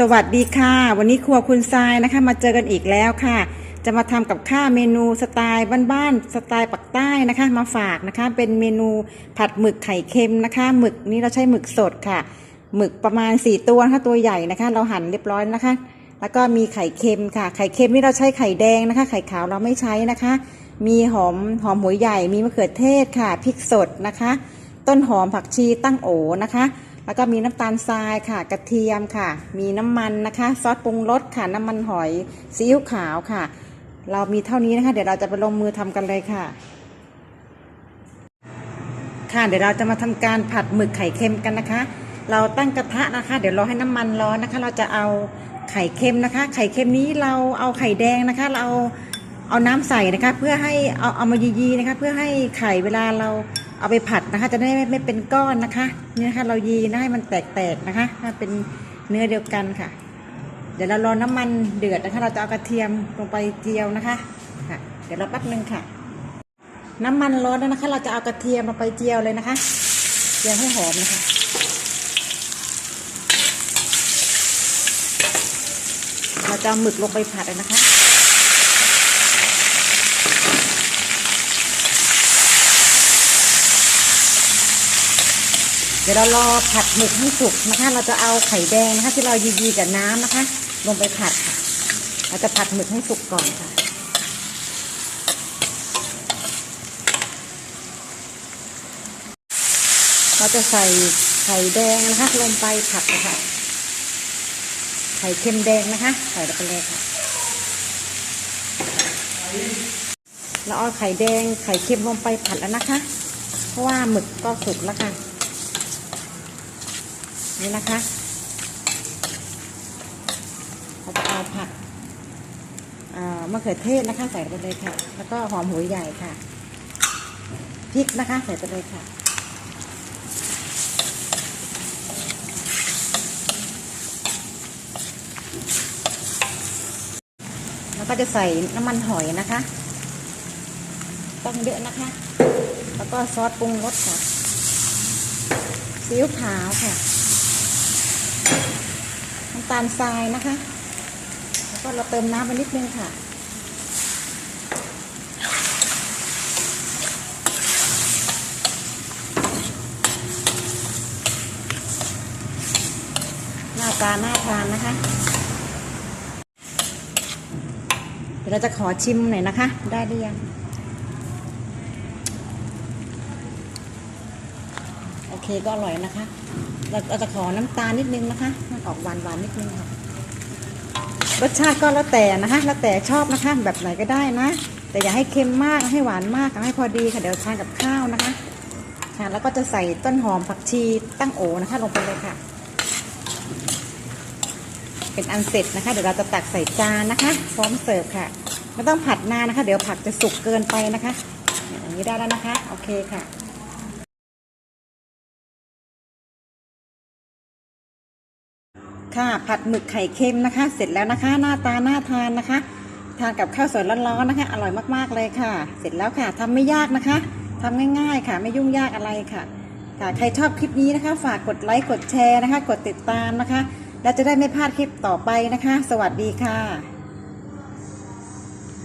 สวัสดีค่ะ วันนี้ครัวคุณทรายนะคะ มาเจอกันอีกแล้วค่ะ จะมาทำกับข้าวเมนูสไตล์บ้านๆสไตล์ปักใต้นะคะ มาฝากนะคะ เป็นเมนูผัดหมึกไข่เค็มนะคะหมึกนี้เราใช้หมึกสดค่ะหมึกประมาณ 4 ตัวนะคะตัวใหญ่นะคะ เราหั่นเรียบร้อยนะคะ แล้วก็มีไข่เค็มค่ะ ไข่เค็มนี่เราใช้ไข่แดงนะคะ ไข่ขาวเราไม่ใช้นะคะ มีหอมหอมหัวใหญ่มีมะเขือเทศค่ะพริกสดนะคะ ต้นหอมผักชีตั้งโอนะคะ แล้วก็มีน้ำตาลทรายค่ะ กระเทียมค่ะ มีน้ำมันนะคะ ซอสปรุงรสค่ะ น้ำมันหอยซีอิ๊วขาวค่ะ เรามีเท่านี้นะคะ เดี๋ยวเราจะไปลงมือทำกันเลยค่ะ ค่ะ เดี๋ยวเราจะมาทำการผัดหมึกไข่เค็มกันนะคะ เราตั้งกระทะนะคะ เดี๋ยวเราให้น้ำมันร้อนนะคะ เราจะเอาไข่เค็มนะคะ ไข่เค็มนี้เราเอาไข่แดงนะคะ เราเอาน้ำใส่นะคะ เพื่อให้เอาเอามายีๆนะคะ เพื่อให้ไข่เวลาเรา เอาไปผัดนะคะ จะได้ไม่ไม่เป็นก้อนนะคะนี่นะคะ เรายีนะให้มันแตกๆนะคะให้เป็นเนื้อเดียวกันค่ะ เดี๋ยวเรารอน้ำมันเดือดนะคะ เราจะเอากระเทียมลงไปเจียวนะคะค่ะ เดี๋ยวเราแป๊บนึงค่ะ น้ำมันร้อนแล้วนะคะ เราจะเอากระเทียมลงไปเจียวเลยนะคะเจียวให้หอมนะคะเราจะหมึกลงไปผัดเลยนะคะ เดี๋ยวเรารอผัดหมึกให้สุกนะคะ เราจะเอาไข่แดงนะคะ ที่เรายีๆกับน้ำนะคะ ลงไปผัดค่ะเราจะผัดหมึกให้สุกก่อนค่ะเราจะใส่ไข่แดงนะคะ ลงไปผัดนะคะไข่เค็มแดงนะคะ ใส่ลงไปเลยค่ะเราเอาไข่แดงไข่เค็มลงไปผัดแล้วนะคะ เพราะว่าหมึกก็สุกแล้วค่ะ นี่นะคะเราจะเอาผักมะเขือเทศนะคะใส่ไปเลยค่ะ แล้วก็หอมหัวใหญ่ค่ะพริกนะคะ ใส่ไปเลยค่ะแล้วก็จะใส่น้ำมันหอยนะคะ ต้องเยอะนะคะ แล้วก็ซอสปรุงรสค่ะซีอิ๊วขาวค่ะ น้ำตาลทรายนะคะ แล้วก็เราเติมน้ำไปนิดนึงค่ะ หน้าตาน่าทานนะคะ เดี๋ยวเราจะขอชิมหน่อยนะคะ ได้หรือยังโอเคก็อร่อยนะคะ เราจะขอน้ำตาลนิดนึงนะคะมันออกหวานหวานนิดนึงค่ะรสชาติก็แล้วแต่นะคะแล้วแต่ชอบนะคะแบบไหนก็ได้นะ แต่อย่าให้เค็มมากให้หวานมากให้พอดีค่ะเดี๋ยวทานกับข้าวนะคะค่ะแล้วก็จะใส่ต้นหอมผักชีตั้งโอนะคะ ลงไปเลยค่ะ เป็นอันเสร็จนะคะ เดี๋ยวเราจะตักใส่จานนะคะ พร้อมเสิร์ฟค่ะไม่ต้องผัดนานนะคะ เดี๋ยวผักจะสุกเกินไปนะคะอย่างนี้ได้แล้วนะคะ โอเคค่ะ ค่ะ ผัดหมึกไข่เค็มนะคะ เสร็จแล้วนะคะ หน้าตาน่าทานนะคะ ทานกับข้าวสวยร้อนๆนะคะ อร่อยมากๆเลยค่ะ เสร็จแล้วค่ะทำไม่ยากนะคะทำง่ายๆค่ะ ไม่ยุ่งยากอะไรค่ะค่ะใครชอบคลิปนี้นะคะ ฝากกดไลค์กดแชร์นะคะ กดติดตามนะคะ แล้วจะได้ไม่พลาดคลิปต่อไปนะคะ สวัสดีค่ะ